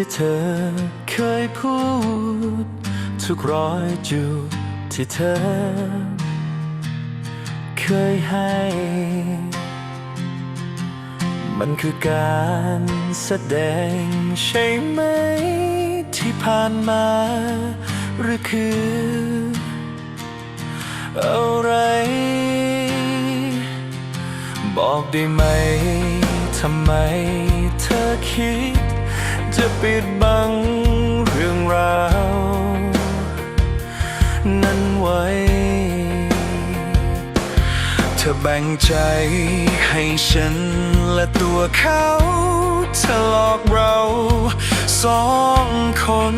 ที่เธอเคยพูด ทุกรอยจูบที่เธอ เคยให้ มันคือการแสดงใช่ไหม ที่ผ่านมา หรือคือ อะไร บอกได้ไหมทำไมเธอคิด จะปิดบังเรื่องราว นั้นไว้ เธอแบ่งใจให้ฉันและตัวเขาเธอหลอกเราสองคน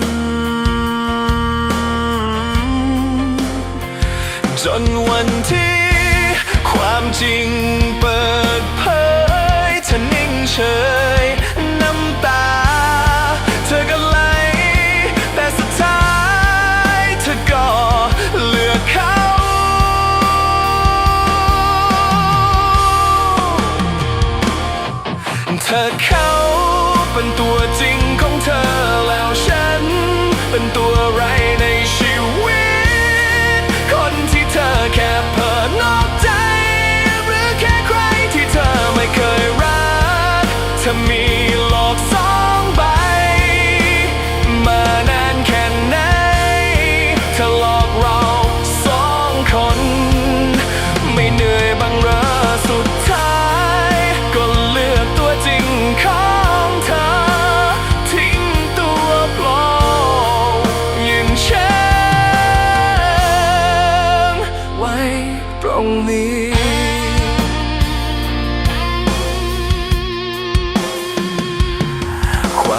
จนวันที่ความจริง เธอเขาเป็นตัวจริงของเธอแล้วฉัน เป็นตัวไรในชีวิต คนที่เธอแค่เพ้อนอกใจ หรือแค่ใครที่เธอไม่เคยรักเธอมี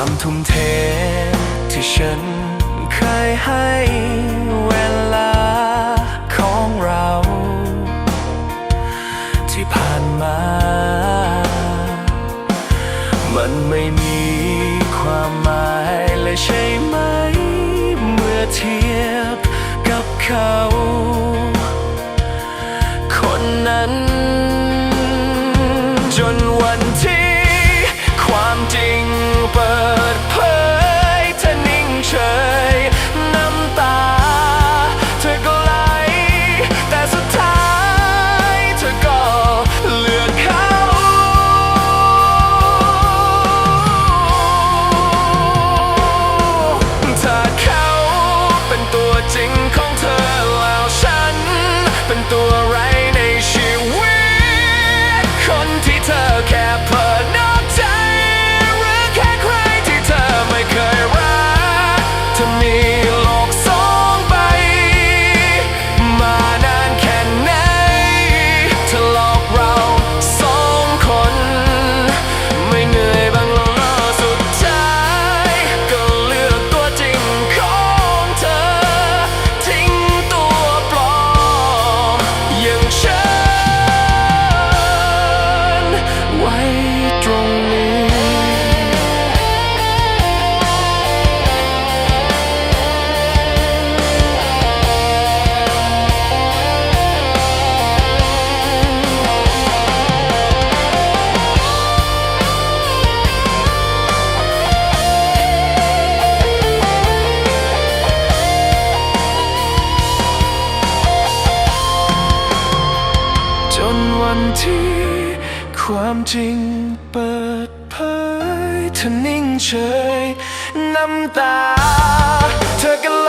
ความทุ่มเทที่ฉันเคยให้เวลาของเรา ที่ผ่านมาันที่ความจริงเปิดเผยเธอนิ่งเฉย น้ำตา เธอก็